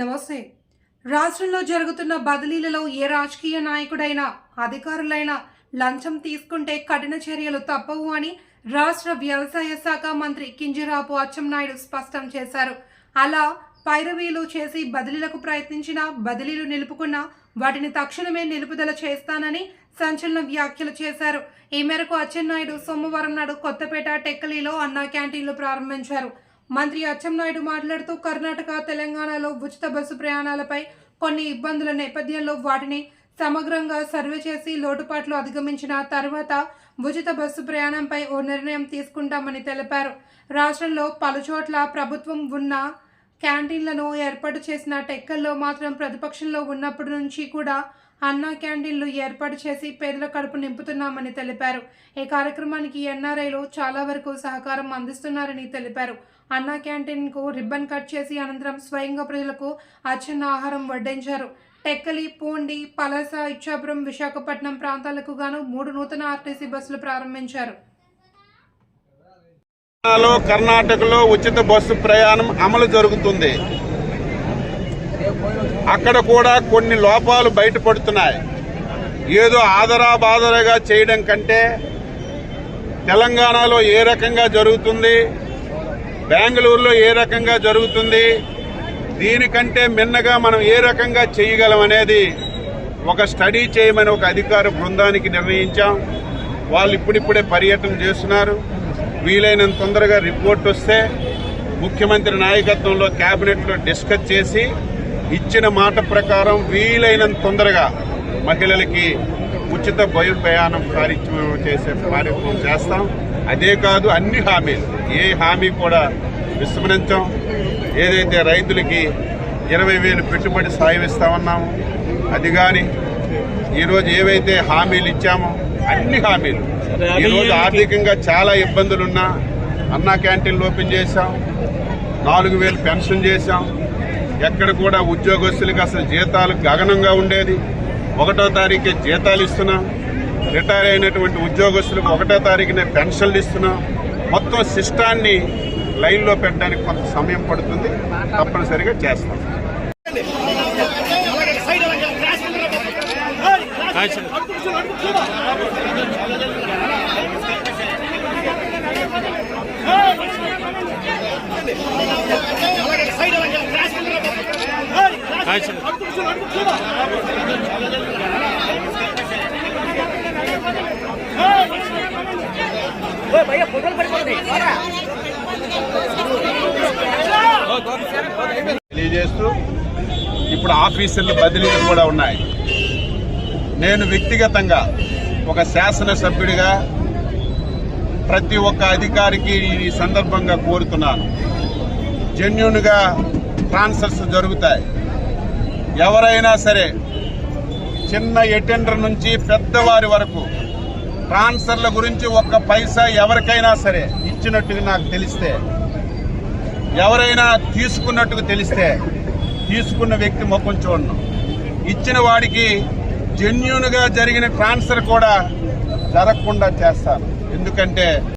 నమస్తే. రాష్ట్రంలో జరుగుతున్న బదిలీలలో ఏ రాజకీయ నాయకుడైనా అధికారులైనా లంచం తీసుకుంటే కఠిన చర్యలు తప్పవు అని రాష్ట్ర వ్యవసాయ శాఖ మంత్రి కింజరాపు అచ్చెన్నాయుడు స్పష్టం చేశారు. అలా పైరవీలు చేసి బదిలీలకు ప్రయత్నించిన బదిలీలు నిలుపుకున్న వాటిని తక్షణమే నిలుపుదల చేస్తానని సంచలన వ్యాఖ్యలు చేశారు. ఈ మేరకు అచ్చెన్నాయుడు సోమవారం నాడు కొత్తపేట టెక్కలీలో అన్నా క్యాంటీన్లు ప్రారంభించారు. మంత్రి అచ్చెన్నాయుడు మాట్లాడుతూ కర్ణాటక తెలంగాణలో ఉచిత బస్సు ప్రయాణాలపై కొన్ని ఇబ్బందుల నేపథ్యంలో వాటిని సమగ్రంగా సర్వే చేసి లోటుపాట్లు అధిగమించిన తర్వాత ఉచిత బస్సు ప్రయాణంపై ఓ నిర్ణయం తీసుకుంటామని తెలిపారు. రాష్ట్రంలో పలుచోట్ల ప్రభుత్వం ఉన్న క్యాంటీన్లను ఏర్పాటు చేసిన టెక్కల్లో మాత్రం ప్రతిపక్షంలో ఉన్నప్పటి నుంచి కూడా అన్నా క్యాంటీన్లు ఏర్పాటు చేసి పేదల కడుపు నింపుతున్నామని తెలిపారు. ఈ కార్యక్రమానికి ఎన్ఆర్ఐలు చాలా వరకు సహకారం అందిస్తున్నారని తెలిపారు. అన్నా క్యాంటీన్కు రిబ్బన్ కట్ చేసి అనంతరం స్వయంగా ప్రజలకు అచ్చన్న ఆహారం వడ్డించారు. టెక్కలి పూండి పలాస ఇచ్చాపురం విశాఖపట్నం ప్రాంతాలకు గాను మూడు నూతన ఆర్టీసీ బస్సులు ప్రారంభించారు. కర్ణాటకలో ఉచిత బస్సు ప్రయాణం అమలు జరుగుతుంది. అక్కడ కూడా కొన్ని లోపాలు బయటపడుతున్నాయి. ఏదో ఆదరా బాదరగా చేయడం కంటే తెలంగాణలో ఏ రకంగా జరుగుతుంది బెంగళూరులో ఏ రకంగా జరుగుతుంది దీనికంటే మిన్నగా మనం ఏ రకంగా చేయగలం అనేది ఒక స్టడీ చేయమని ఒక అధికార బృందానికి నిర్ణయించాం. వాళ్ళు ఇప్పుడిప్పుడే పర్యటన చేస్తున్నారు. వీలైనంత తొందరగా రిపోర్ట్ వస్తే ముఖ్యమంత్రి నాయకత్వంలో క్యాబినెట్లో డిస్కస్ చేసి ఇచ్చిన మాట ప్రకారం వీలైనంత తొందరగా మహిళలకి ఉచిత బయలు ప్రయాణం కార్యక్రమం చేసే కార్యక్రమం చేస్తాం. అదే కాదు అన్ని హామీలు. ఏ హామీ కూడా విస్మరించాం ఏదైతే రైతులకి ఇరవై వేలు పెట్టుబడి సాయం ఇస్తామన్నాము అది కానీ ఈరోజు ఏవైతే హామీలు ఇచ్చామో అన్ని హామీలు. ఈరోజు ఆర్థికంగా చాలా ఇబ్బందులున్నా అన్నా క్యాంటీన్లు ఓపెన్ చేశాం. నాలుగు వేలు పెన్షన్ చేశాం. ఎక్కడ కూడా ఉద్యోగస్తులకు అసలు జీతాలు గగనంగా ఉండేది. ఒకటో తారీఖే జీతాలు ఇస్తున్నాం. రిటైర్ అయినటువంటి ఉద్యోగస్తులకు ఒకటో తారీఖునే పెన్షన్లు ఇస్తున్నాం. మొత్తం సిస్టాన్ని లైన్లో పెట్టడానికి కొంత సమయం పడుతుంది. తప్పనిసరిగా చేస్తాం. భయ్యా ఫోటోలు పడిపోతుంది తెలియజేస్తూ ఇప్పుడు ఆఫీసుల బదిలీలు కూడా ఉన్నాయి. నేను వ్యక్తిగతంగా ఒక శాసనసభ్యుడిగా ప్రతి ఒక్క అధికారికి ఈ సందర్భంగా కోరుతున్నాను. జెన్యున్గా ట్రాన్స్ఫర్స్ జరుగుతాయి. ఎవరైనా సరే చిన్న ఎటెండర్ నుంచి పెద్దవారి వరకు ట్రాన్స్ఫర్ల గురించి ఒక్క పైసా ఎవరికైనా సరే ఇచ్చినట్టుగా నాకు తెలిస్తే ఎవరైనా తీసుకున్నట్టుగా తెలిస్తే తీసుకున్న వ్యక్తి ముఖం చూడను. ఇచ్చిన వాడికి జెన్యున్గా జరిగిన ట్రాన్స్ఫర్ కూడా జరగకుండా చేస్తాను. ఎందుకంటే